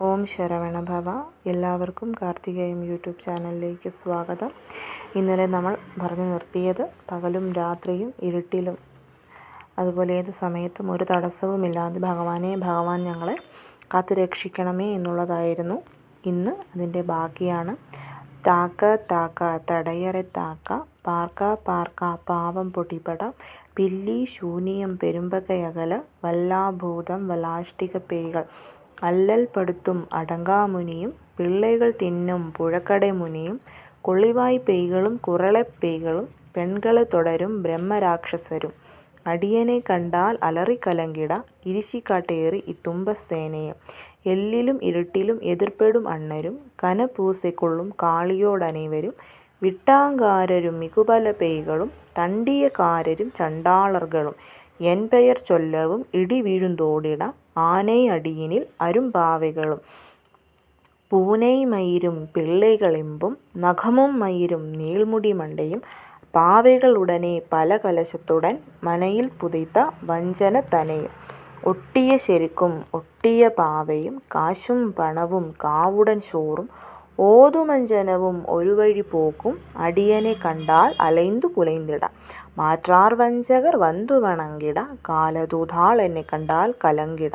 ഓം ശരവണ ഭവ എല്ലാവർക്കും കാർത്തികേയം യൂട്യൂബ് ചാനലിലേക്ക് സ്വാഗതം. ഇന്നലെ നമ്മൾ പറഞ്ഞു നിർത്തിയത് പകലും രാത്രിയും ഇരുട്ടിലും. അതുപോലെ ഏത് സമയത്തും ഒരു തടസ്സവുമില്ലാതെ ഭഗവാനെ ഭഗവാൻ ഞങ്ങളെ കാത്തുരക്ഷിക്കണമേ എന്നുള്ളതായിരുന്നു. ഇന്ന് അതിന്റെ ബാക്കിയാണ്. താക്ക താക്ക തടയറെ താക്ക പാർക്ക പാർക്ക പാവം പൊടിപട പില്ലി ശൂന്യം പെരുമ്പകയകല വല്ലാഭൂതം വലാഷ്ടിക പേയ്കൾ. അല്ലൽപടുത്തും അടങ്കാമുനിയും പിള്ളൈകൾ തിന്നും പുഴക്കടൈമുനിയും കൊള്ളിവായ് കുറളപ്പെയ്കളും പെൺകളെ തുടരും ബ്രഹ്മരാക്ഷസരും. അടിയനെ കണ്ടാൽ അലറിക്കലങ്കിട ഇരിശിക്കാട്ടേറി ഇത്തുമ്പസേനയെ എല്ലിലും ഇരുട്ടിലും എതിർപ്പെടും അണ്ണരും കനപൂസക്കൊള്ളും കാളിയോടനൈവരും വിട്ടാങ്കാരരും മികുബല പേയ്കളും തണ്ടിയക്കാരരും ചണ്ടാളർകളും എൻ പെയർ ചൊല്ലവും ഇടിവീഴുന്തോടിട ആനൈ അരുംപാവകളും. പൂനൈ മയിരും പിള്ളൈകളിമ്പും നഖമും മയിരും നീൾമുടി മണ്ടയും പാവകളുടനെ പല കലശത്തുടൻ മനയിൽ പുതൈത്ത വഞ്ചന തനയും. ഒട്ടിയ ശരിക്കും ഒട്ടിയ പാവയും കാശും പണവും കാവുടൻ ചോറും ഓതുമഞ്ജനവും ഒരു വഴി പോക്കും അടിയനെ കണ്ടാൽ അലൈന്തു കുലൈന്തിട മാറ്റാർ വഞ്ചകർ വന്തു വണങ്ങിട കാലതൂതാൾ എന്നെ കണ്ടാൽ കലങ്കിട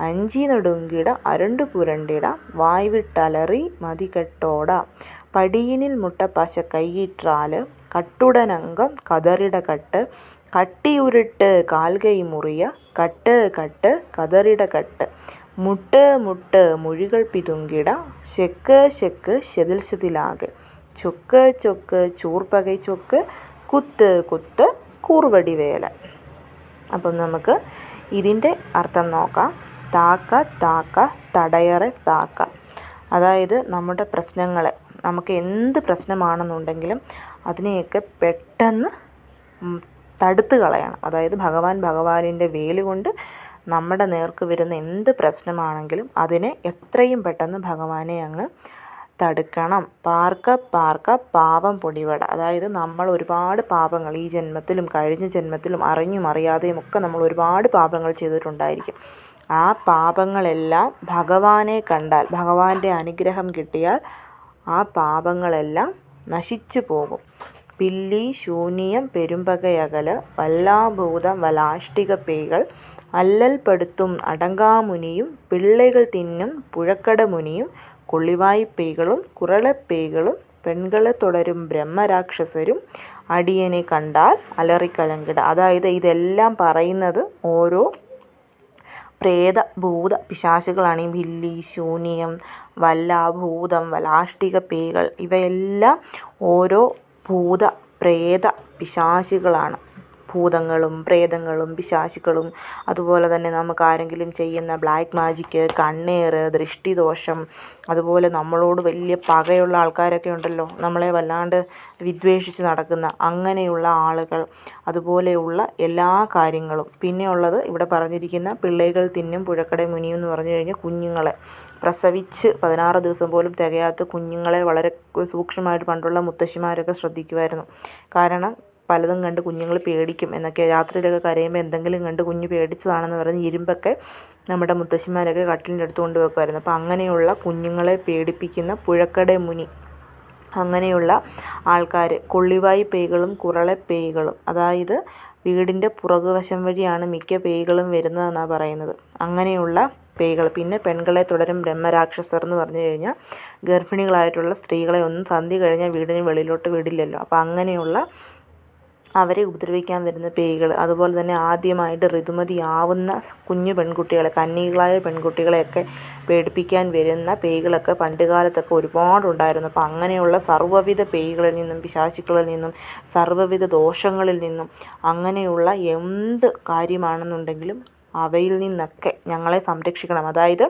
അഞ്ചി നടുങ്കിട അരണ്ടു പുരണ്ടിട വായ്വിട്ടലറി മതികെട്ടോട പടിയിനിൽ മുട്ടപ്പശ കൈയിற்றாൽ കട്ടുടനങ്കം കതറിട കട്ട് കട്ടിയുരുട്ട് കാൽകൈ മുറിയ കട്ട് കട്ട് കതറിട കട്ട് മുട്ട് മുട്ട് മുഴികൾ പിതുങ്കിട ചെക്ക് ചെക്ക് ശെതിൽ ശെതിലാകെ ചൊക്ക് ചൊക്ക് ചൂർപ്പകൈ ചൊക്ക് കുത്ത് കുത്ത് കൂർവടി വേല. അപ്പം നമുക്ക് ഇതിന്റെ അർത്ഥം നോക്കാം. താക്ക താക്ക തടയറ് താക്ക. അതായത് നമ്മുടെ പ്രശ്നങ്ങളെ. നമുക്ക് എന്ത് പ്രശ്നമാണെന്നുണ്ടെങ്കിലും അതിനെയൊക്കെ പെട്ടെന്ന് തടുത്ത് കളയണം. അതായത് ഭഗവാൻ ഭഗവാനിന്റെ വേൽ കൊണ്ട് നമ്മുടെ നേർക്ക് വരുന്ന എന്ത് പ്രശ്നമാണെങ്കിലും അതിനെ എത്രയും പെട്ടെന്ന് ഭഗവാനെ അങ്ങ് തടുക്കണം. പാർക്ക പാർക്ക പാപം പൊടിവട. അതായത് നമ്മൾ ഒരുപാട് പാപങ്ങൾ ഈ ജന്മത്തിലും കഴിഞ്ഞ ജന്മത്തിലും അറിഞ്ഞും അറിയാതെയും ഒക്കെ നമ്മൾ ഒരുപാട് പാപങ്ങൾ ചെയ്തിട്ടുണ്ടായിരിക്കും. ആ പാപങ്ങളെല്ലാം ഭഗവാനെ കണ്ടാൽ ഭഗവാന്റെ അനുഗ്രഹം കിട്ടിയാൽ ആ പാപങ്ങളെല്ലാം നശിച്ചു പോകും. പില്ലി ശൂന്യം പെരുമ്പകയകൽ വല്ലാഭൂതം വലാഷ്ടിക പേകൾ അല്ലൽപ്പെടുത്തും അടങ്കാമുനിയും പിള്ളൈകൾ തിന്നും പുഴക്കടമുനിയും കൊള്ളിവായ്പേകളും കുറളപ്പേകളും പെൺകളെ തുടരും ബ്രഹ്മരാക്ഷസരും അടിയനെ കണ്ടാൽ അലറിക്കലങ്കിട അതായത് ഇതെല്ലാം പറയുന്നത് ഓരോ പ്രേത ഭൂത പിശാചുകളാണ്. ഈ വില്ലി ശൂന്യം വല്ല ഭൂതം വലാഷ്ടിക പേകൾ ഇവയെല്ലാം ഓരോ ഭൂത പ്രേത പിശാചുകളാണ് ഭൂതങ്ങളും പ്രേതങ്ങളും പിശാശുക്കളും അതുപോലെ തന്നെ നമുക്ക് ആരെങ്കിലും ചെയ്യുന്ന ബ്ലാക്ക് മാജിക്ക് കണ്ണേറ് ദൃഷ്ടിദോഷം അതുപോലെ നമ്മളോട് വലിയ പകയുള്ള ആൾക്കാരൊക്കെ ഉണ്ടല്ലോ നമ്മളെ വല്ലാണ്ട് വിദ്വേഷിച്ച് നടക്കുന്ന അങ്ങനെയുള്ള ആളുകൾ അതുപോലെയുള്ള എല്ലാ കാര്യങ്ങളും. പിന്നെയുള്ളത് ഇവിടെ പറഞ്ഞിരിക്കുന്ന പിള്ളേകൾ തിന്നും പുഴക്കട മുനിയും എന്ന് പറഞ്ഞു കഴിഞ്ഞാൽ കുഞ്ഞുങ്ങളെ. പ്രസവിച്ച് പതിനാറ് ദിവസം പോലും തികയാത്ത കുഞ്ഞുങ്ങളെ വളരെ സൂക്ഷ്മമായിട്ട് പണ്ടുള്ള മുത്തശ്ശിമാരൊക്കെ ശ്രദ്ധിക്കുമായിരുന്നു. കാരണം പലതും കണ്ട് കുഞ്ഞുങ്ങൾ പേടിക്കും എന്നൊക്കെ രാത്രിയിലൊക്കെ കരയുമ്പോൾ എന്തെങ്കിലും കണ്ട് കുഞ്ഞ് പേടിച്ചതാണെന്ന് പറഞ്ഞ് ഇരുമ്പൊക്കെ നമ്മുടെ മുത്തശ്ശിമാരൊക്കെ കട്ടിലിന്റെ അടുത്ത് കൊണ്ട് വെക്കുമായിരുന്നു. അപ്പോൾ അങ്ങനെയുള്ള കുഞ്ഞുങ്ങളെ പേടിപ്പിക്കുന്ന പുഴക്കട മുനി അങ്ങനെയുള്ള ആൾക്കാർ കൊള്ളിവായി പേയ്കളും കുരളപ്പേയ്കളും അതായത് വീടിന്റെ പുറകുവശം വഴിയാണ് മിക്ക പേയ്കളും വരുന്നതെന്നാണ് പറയുന്നത്. അങ്ങനെയുള്ള പേയ്കൾ പിന്നെ പെൺകളെ തുടരും ബ്രഹ്മരാക്ഷസർ എന്ന് പറഞ്ഞു കഴിഞ്ഞാൽ ഗർഭിണികളായിട്ടുള്ള സ്ത്രീകളെ ഒന്നും സന്ധി കഴിഞ്ഞാൽ വീടിന് വെളിയിലോട്ട് വിടില്ലല്ലോ. അപ്പോൾ അങ്ങനെയുള്ള അവരെ ഉപദ്രവിക്കാൻ വരുന്ന പേയ്കൾ അതുപോലെ തന്നെ ആദ്യമായിട്ട് ഋതുമതിയാവുന്ന കുഞ്ഞു പെൺകുട്ടികളെ കന്നികളായ പെൺകുട്ടികളെയൊക്കെ പേടിപ്പിക്കാൻ വരുന്ന പേയ്കളൊക്കെ പണ്ട് കാലത്തൊക്കെ ഒരുപാടുണ്ടായിരുന്നു അപ്പോൾ അങ്ങനെയുള്ള സർവവിധ പേയ്കളിൽ നിന്നും പിശാചുക്കളിൽ നിന്നും സർവവിധ ദോഷങ്ങളിൽ നിന്നും അങ്ങനെയുള്ള എന്ത് കാര്യമാണെന്നുണ്ടെങ്കിലും അവയിൽ നിന്നൊക്കെ ഞങ്ങളെ സംരക്ഷിക്കണം. അതായത്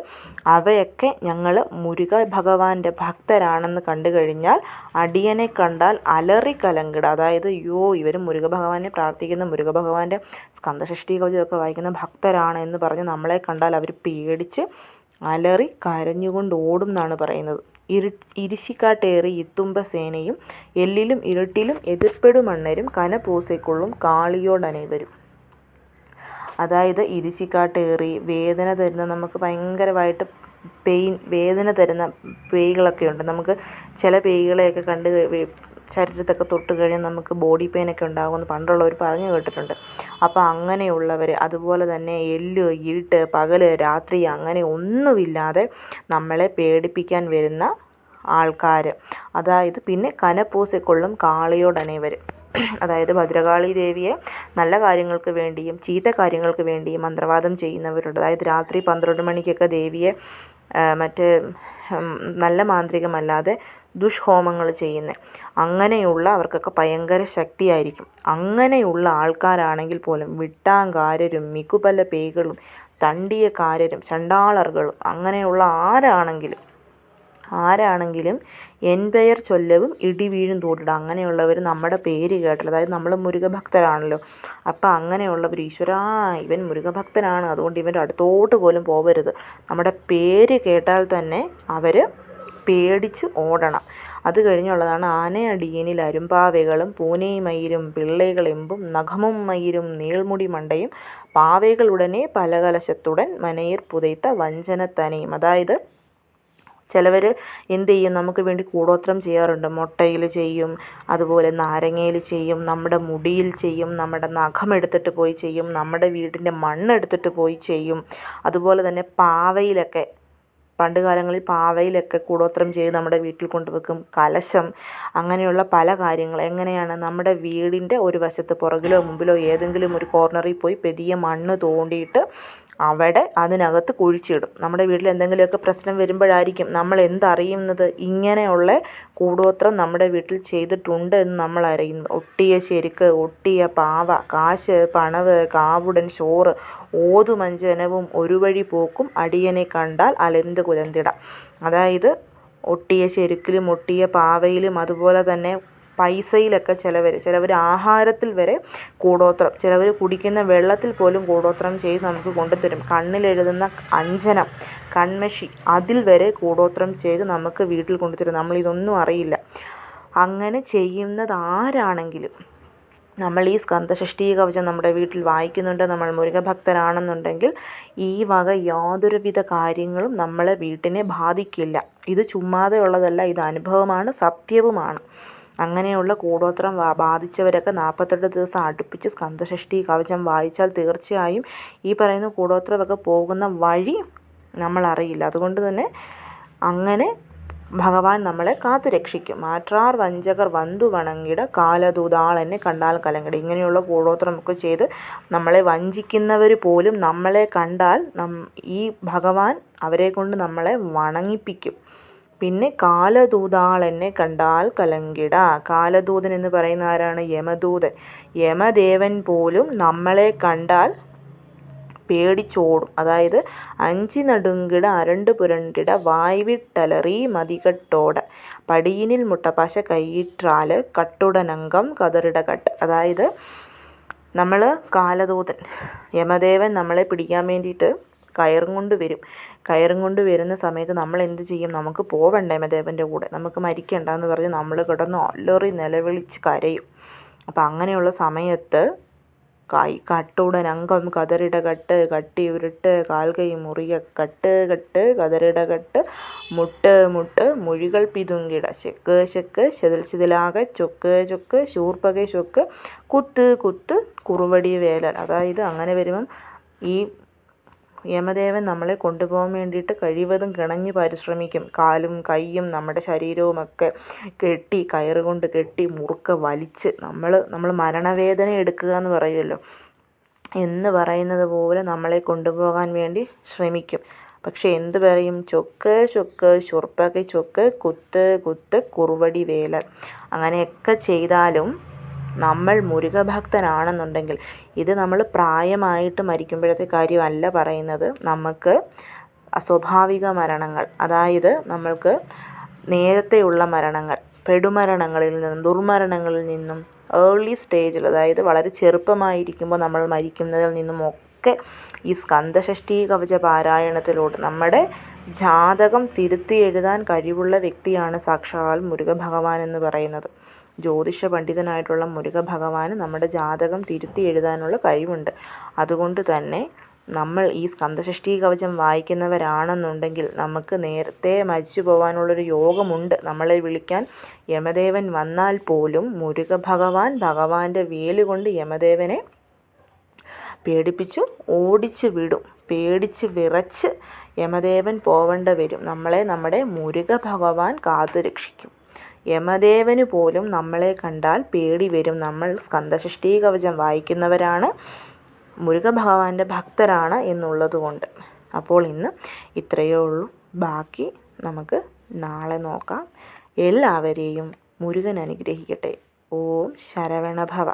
അവയൊക്കെ ഞങ്ങൾ മുരുക ഭഗവാന്റെ ഭക്തരാണെന്ന് കണ്ടു കഴിഞ്ഞാൽ അടിയനെ കണ്ടാൽ അലറി കലങ്കിട. അതായത് യോ ഇവർ മുരുക ഭഗവാനെ പ്രാർത്ഥിക്കുന്ന മുരുക ഭഗവാന്റെ സ്കന്ധഷ്ടി കവചമൊക്കെ വായിക്കുന്ന ഭക്തരാണ് എന്ന് പറഞ്ഞ് നമ്മളെ കണ്ടാൽ അവർ പേടിച്ച് അലറി കരഞ്ഞുകൊണ്ട് ഓടും എന്നാണ് പറയുന്നത്. ഇരു ഇരിശിക്കാട്ടേറി ഇത്തുമ്പ സേനയും എല്ലിലും ഇരുട്ടിലും എതിർപ്പെടുമണ്ണരും കനപൂസയ്ക്കുള്ളും കാളിയോടനേവരും അതായത് ഇരിച്ചിക്കാട്ടേറി വേദന തരുന്ന നമുക്ക് ഭയങ്കരമായിട്ട് പെയിൻ വേദന തരുന്ന പേയ്കളൊക്കെ ഉണ്ട്. നമുക്ക് ചില പേയ്കളെയൊക്കെ കണ്ട് ശരീരത്തൊക്കെ തൊട്ട് കഴിഞ്ഞാൽ നമുക്ക് ബോഡി പെയിനൊക്കെ ഉണ്ടാകുമെന്ന് പണ്ടുള്ളവർ പറഞ്ഞു കേട്ടിട്ടുണ്ട്. അപ്പോൾ അങ്ങനെയുള്ളവർ അതുപോലെ തന്നെ എല്ല് ഇരുട്ട് പകൽ രാത്രി അങ്ങനെ ഒന്നുമില്ലാതെ നമ്മളെ പേടിപ്പിക്കാൻ വരുന്ന ആൾക്കാർ അതായത് പിന്നെ കനപ്പൂസക്കൊള്ളും കാളിയോടനേവർ അതായത് ഭദ്രകാളി ദേവിയെ നല്ല കാര്യങ്ങൾക്ക് വേണ്ടിയും ചീത്ത കാര്യങ്ങൾക്ക് വേണ്ടിയും മന്ത്രവാദം ചെയ്യുന്നവരുണ്ട്. അതായത് രാത്രി പന്ത്രണ്ട് മണിക്കൊക്കെ ദേവിയെ മറ്റ് നല്ല മാന്ത്രികമല്ലാതെ ദുഷ്ഹോമങ്ങൾ ചെയ്യുന്നത് അങ്ങനെയുള്ള അവർക്കൊക്കെ ഭയങ്കര ശക്തിയായിരിക്കും. അങ്ങനെയുള്ള ആൾക്കാരാണെങ്കിൽ പോലും വിട്ടാങ്കാരരും മികുപല പേകളും തണ്ടിയക്കാരരും ചണ്ടാളറുകളും അങ്ങനെയുള്ള ആരാണെങ്കിലും ആരാണെങ്കിലും എൻ പെയർ ചൊല്ലവും ഇടി വീഴും തോട്ടിട അങ്ങനെയുള്ളവർ നമ്മുടെ പേര് കേട്ടാൽ അതായത് നമ്മൾ മുരുകഭക്തരാണല്ലോ. അപ്പം അങ്ങനെയുള്ളവർ ഈശ്വരാ ഇവൻ മുരുകഭക്തനാണ്. അതുകൊണ്ട് ഇവന്റെ അടുത്തോട്ട് പോലും പോകരുത് നമ്മുടെ പേര് കേട്ടാൽ തന്നെ അവർ പേടിച്ച് ഓടണം. അത് കഴിഞ്ഞുള്ളതാണ് ആനയടിയനിൽ അരുമ്പാവകളും പൂനൈമയിലും പിള്ളൈകളെമ്പും നഖമും മയിരും നീൾമുടി മണ്ടയും പാവകളുടനെ പലകലശത്തുടൻ മനയിർ പുതയ്ത്ത വഞ്ചനത്തനയും. അതായത് ചിലവർ എന്ത് ചെയ്യും? നമുക്ക് വേണ്ടി കൂടോത്രം ചെയ്യാറുണ്ട്. മുട്ടയിൽ ചെയ്യും അതുപോലെ നാരങ്ങയിൽ ചെയ്യും നമ്മുടെ മുടിയിൽ ചെയ്യും നമ്മുടെ നഖം എടുത്തിട്ട് പോയി ചെയ്യും നമ്മുടെ വീടിന്റെ മണ്ണെടുത്തിട്ട് പോയി ചെയ്യും. അതുപോലെ തന്നെ പാവയിലൊക്കെ പണ്ട് കാലങ്ങളിൽ പാവയിലൊക്കെ കൂടോത്രം ചെയ്ത് നമ്മുടെ വീട്ടിൽ കൊണ്ടുവെക്കും കലശം അങ്ങനെയുള്ള പല കാര്യങ്ങൾ. എങ്ങനെയാണ്? നമ്മുടെ വീടിന്റെ ഒരു വശത്ത് പുറകിലോ മുമ്പിലോ ഏതെങ്കിലും ഒരു കോർണറിൽ പോയി പെതിയ മണ്ണ് തോണ്ടിയിട്ട് അവിടെ അതിനകത്ത് കുഴിച്ചിടും. നമ്മുടെ വീട്ടിൽ എന്തെങ്കിലുമൊക്കെ പ്രശ്നം വരുമ്പോഴായിരിക്കും നമ്മൾ എന്തറിയുന്നത്? ഇങ്ങനെയുള്ള കൂടോത്രം നമ്മുടെ വീട്ടിൽ ചെയ്തിട്ടുണ്ട് എന്ന് നമ്മൾ അറിയുന്നത്. ഒട്ടിയ ചെരുക്ക് ഒട്ടിയ പാവ കാശ് പണവ് കാവുടൻ ചോറ് ഓതുമഞ്ചനവും ഒരു വഴി പോക്കും അടിയനെ കണ്ടാൽ അലന്ത് കുലന്തിട. അതായത് ഒട്ടിയ ചെരുക്കിലും ഒട്ടിയ പാവയിലും അതുപോലെ തന്നെ പൈസയിലൊക്കെ ചിലവർ ചിലവർ ആഹാരത്തിൽ വരെ കൂടോത്രം ചിലവർ കുടിക്കുന്ന വെള്ളത്തിൽ പോലും കൂടോത്രം ചെയ്ത് നമുക്ക് കൊണ്ടുതരും. കണ്ണിലെഴുതുന്ന അഞ്ജനം കൺമഷി അതിൽ വരെ കൂടോത്രം ചെയ്ത് നമുക്ക് വീട്ടിൽ കൊണ്ടുതരും. നമ്മളിതൊന്നും അറിയില്ല. അങ്ങനെ ചെയ്യുന്നത് ആരാണെങ്കിലും നമ്മൾ ഈ സ്കന്ദഷഷ്ഠി കവചം നമ്മുടെ വീട്ടിൽ വായിക്കുന്നുണ്ട് നമ്മൾ മുരുകഭക്തരാണെന്നുണ്ടെങ്കിൽ ഈ വക യാതൊരുവിധ കാര്യങ്ങളും നമ്മളെ വീട്ടിനെ ബാധിക്കില്ല. ഇത് ചുമ്മാതെ ഉള്ളതല്ല ഇത് അനുഭവമാണ് സത്യവുമാണ്. അങ്ങനെയുള്ള കൂടോത്രം ബാധിച്ചവരൊക്കെ നാൽപ്പത്തെട്ട് ദിവസം അടുപ്പിച്ച് സ്കന്ദഷഷ്ഠി കവചം വായിച്ചാൽ തീർച്ചയായും ഈ പറയുന്ന കൂടോത്രമൊക്കെ പോകുന്ന വഴി നമ്മളറിയില്ല. അതുകൊണ്ട് തന്നെ അങ്ങനെ ഭഗവാൻ നമ്മളെ കാത്തു രക്ഷിക്കും. മാറ്റാർ വഞ്ചകർ വന്തു വണങ്ങിട കാലദൂതാളെന്നെ കണ്ടാൽ കലങ്ങിട. ഇങ്ങനെയുള്ള കൂടോത്രമൊക്കെ ചെയ്ത് നമ്മളെ വഞ്ചിക്കുന്നവർ പോലും നമ്മളെ കണ്ടാൽ നം ഈ ഭഗവാൻ അവരെ കൊണ്ട് നമ്മളെ വണങ്ങിപ്പിക്കും. പിന്നെ കാലദൂതാളെന്നെ കണ്ടാൽ കലങ്കിട. കാലദൂതൻ എന്ന് പറയുന്ന ആരാണ്? യമദൂതൻ. യമദേവൻ പോലും നമ്മളെ കണ്ടാൽ പേടിച്ചോടും. അതായത് അഞ്ചി നടുങ്കിട അരണ്ട് പുരണ്ടിട വായ്വിട്ടലറി മതികട്ടോട. പടിയിനിൽ മുട്ടപ്പാശ കൈയിട്ടാൽ കട്ടുടനങ്കം കതറിടകട്ട് അതായത് നമ്മൾ കാലദൂതൻ. യമദേവൻ നമ്മളെ പിടിക്കാൻ വേണ്ടിയിട്ട് കയറും കൊണ്ട് വരും. കയറും കൊണ്ട് വരുന്ന സമയത്ത് നമ്മൾ എന്ത് ചെയ്യും? നമുക്ക് പോവണ്ടേ മദേവന്റെ കൂടെ? നമുക്ക് മരിക്കണ്ട എന്ന് പറഞ്ഞ് നമ്മൾ കിടന്ന് അല്ലറി നിലവിളിച്ച് കരയും. അപ്പം അങ്ങനെയുള്ള സമയത്ത് കൈ കട്ടുടൻ അങ്കം കതറിട കട്ട് കട്ടി ഉരുട്ട് കാൽകൈ മുറിയ കട്ട് കട്ട് കതറിട കട്ട് മുട്ട് മുട്ട് മൊഴികൾ പിതുങ്കിട. ചെക്ക് ചെക്ക് ചെതിൽ ചെതിലാകെ ചൊക്ക് ചൊക്ക് ശൂർപ്പകെ ചൊക്ക് കുത്ത് കുത്ത് കുറുവടി വേലൽ. അതായത് അങ്ങനെ വരുമ്പം ഈ യമദേവൻ നമ്മളെ കൊണ്ടുപോകാൻ വേണ്ടിയിട്ട് കഴിവതും കിണഞ്ഞ് പരിശ്രമിക്കും. കാലും കൈയും നമ്മുടെ ശരീരവുമൊക്കെ കെട്ടി കയറ് കൊണ്ട് കെട്ടി മുറുക്ക വലിച്ച് നമ്മൾ നമ്മൾ മരണവേദന എടുക്കുക എന്ന് പറയുമല്ലോ. എന്ന് പറയുന്നത് പോലെ നമ്മളെ കൊണ്ടുപോകാൻ വേണ്ടി ശ്രമിക്കും. പക്ഷെ എന്ത് പറയും? ചൊക്ക് ചൊക്ക് ചുർപ്പകൈ ചൊക്ക് കുത്ത് കുത്ത് കുറുവടി വേല അങ്ങനെയൊക്കെ ചെയ്താലും നമ്മൾ മുരുകഭക്തനാണെന്നുണ്ടെങ്കിൽ ഇത് നമ്മൾ പ്രായമായിട്ട് മരിക്കുമ്പോഴത്തെ കാര്യമല്ല പറയുന്നത്. നമുക്ക് അസ്വാഭാവിക മരണങ്ങൾ അതായത് നമ്മൾക്ക് നേരത്തെയുള്ള മരണങ്ങൾ പെടുമരണങ്ങളിൽ നിന്നും ദുർമരണങ്ങളിൽ നിന്നും ഏർലി സ്റ്റേജിൽ അതായത് വളരെ ചെറുപ്പമായിരിക്കുമ്പോൾ നമ്മൾ മരിക്കുന്നതിൽ നിന്നും ഒക്കെ ഈ സ്കന്ധഷഷ്ഠി കവച പാരായണത്തിലൂടെ നമ്മുടെ ജാതകം തിരുത്തി എഴുതാൻ കഴിവുള്ള വ്യക്തിയാണ് സാക്ഷാൽ മുരുകഭഗവാൻ എന്ന് പറയുന്നത്. ജ്യോതിഷ പണ്ഡിതനായിട്ടുള്ള മുരുക ഭഗവാന് നമ്മുടെ ജാതകം തിരുത്തി എഴുതാനുള്ള കഴിവുണ്ട്. അതുകൊണ്ട് തന്നെ നമ്മൾ ഈ സ്കന്ധഷ്ടി കവചം വായിക്കുന്നവരാണെന്നുണ്ടെങ്കിൽ നമുക്ക് നേരത്തെ മരിച്ചു പോകാനുള്ളൊരു യോഗമുണ്ട്. നമ്മളെ വിളിക്കാൻ യമദേവൻ വന്നാൽ പോലും മുരുക ഭഗവാൻ ഭഗവാന്റെ വേലുകൊണ്ട് യമദേവനെ പേടിപ്പിച്ചു ഓടിച്ചു വിടും. പേടിച്ച് വിറച്ച് യമദേവൻ പോവേണ്ട വരും. നമ്മളെ നമ്മുടെ മുരുക ഭഗവാൻ കാത്തു രക്ഷിക്കും യമദേവന് പോലും നമ്മളെ കണ്ടാൽ പേടി വരും. നമ്മൾ സ്കന്ദഷഷ്ഠി കവചം വായിക്കുന്നവരാണ്. മുരുക ഭഗവാന്റെ ഭക്തരാണ് എന്നുള്ളത് കൊണ്ട് അപ്പോൾ ഇന്ന് ഇത്രയേ ഉള്ളൂ. ബാക്കി നമുക്ക് നാളെ നോക്കാം. എല്ലാവരെയും മുരുകൻ അനുഗ്രഹിക്കട്ടെ. ഓം ശരവണഭവ.